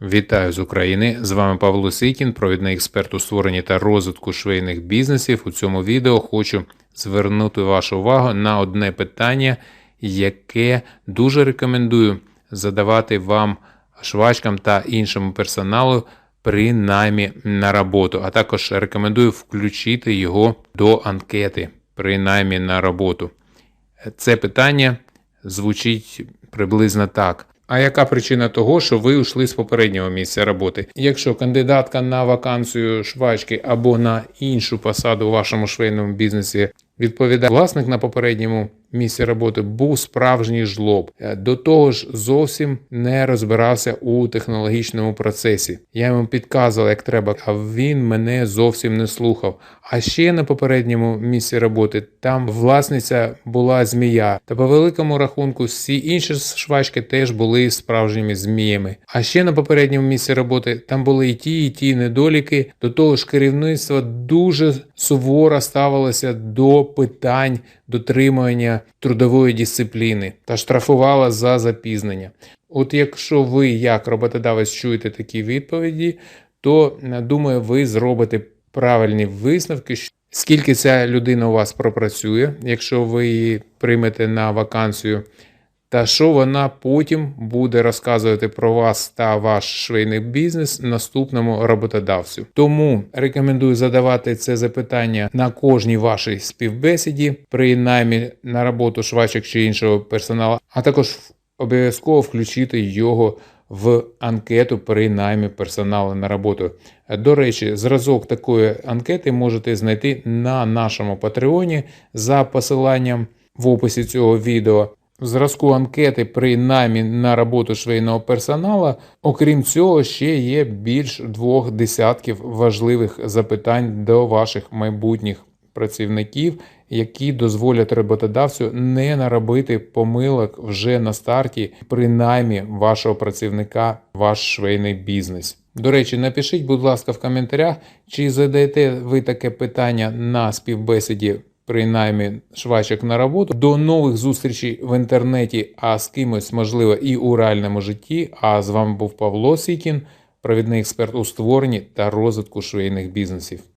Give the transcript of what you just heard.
Вітаю з України! З вами Павло Сикін, провідний експерт у створенні та розвитку швейних бізнесів. У цьому відео хочу звернути вашу увагу на одне питання, яке дуже рекомендую задавати вам швачкам та іншому персоналу при наймі на роботу, а також рекомендую включити його до анкети при наймі на роботу. Це питання звучить приблизно так. А яка причина того, що ви йшли з попереднього місця роботи? Якщо кандидатка на вакансію швачки або на іншу посаду у вашому швейному бізнесі відповідає власник на попередньому місці роботи, був справжній жлоб. Е, До того ж, зовсім не розбирався у технологічному процесі. Я йому підказував, як треба, а він мене зовсім не слухав. А ще на попередньому місці роботи там власниця була змія. Та по великому рахунку всі інші швачки теж були справжніми зміями. А ще на попередньому місці роботи там були і ті, і ті недоліки. До того ж, керівництво дуже суворо ставилося до питань дотримання трудової дисципліни та штрафувала за запізнення. От якщо ви, як роботодавець, чуєте такі відповіді, то думаю, ви зробите правильні висновки. Скільки ця людина у вас пропрацює, якщо ви її приймете на вакансію, та що вона потім буде розказувати про вас та ваш швейний бізнес наступному роботодавцю. Тому рекомендую задавати це запитання на кожній вашій співбесіді при наймі на роботу швачок чи іншого персоналу, а також обов'язково включити його в анкету при наймі персоналу на роботу. До речі, зразок такої анкети можете знайти на нашому Патреоні за посиланням в описі цього відео. В зразку анкети при наймі на роботу швейного персоналу, окрім цього, ще є більш двох десятків важливих запитань до ваших майбутніх працівників, які дозволять роботодавцю не наробити помилок вже на старті при наймі вашого працівника, ваш швейний бізнес. До речі, напишіть, будь ласка, в коментарях, чи задаєте ви таке питання на співбесіді при наймі швачок на роботу. До нових зустрічей в інтернеті, а з кимось, можливо, і у реальному житті. А з вами був Павло Сікін, провідний експерт у створенні та розвитку швейних бізнесів.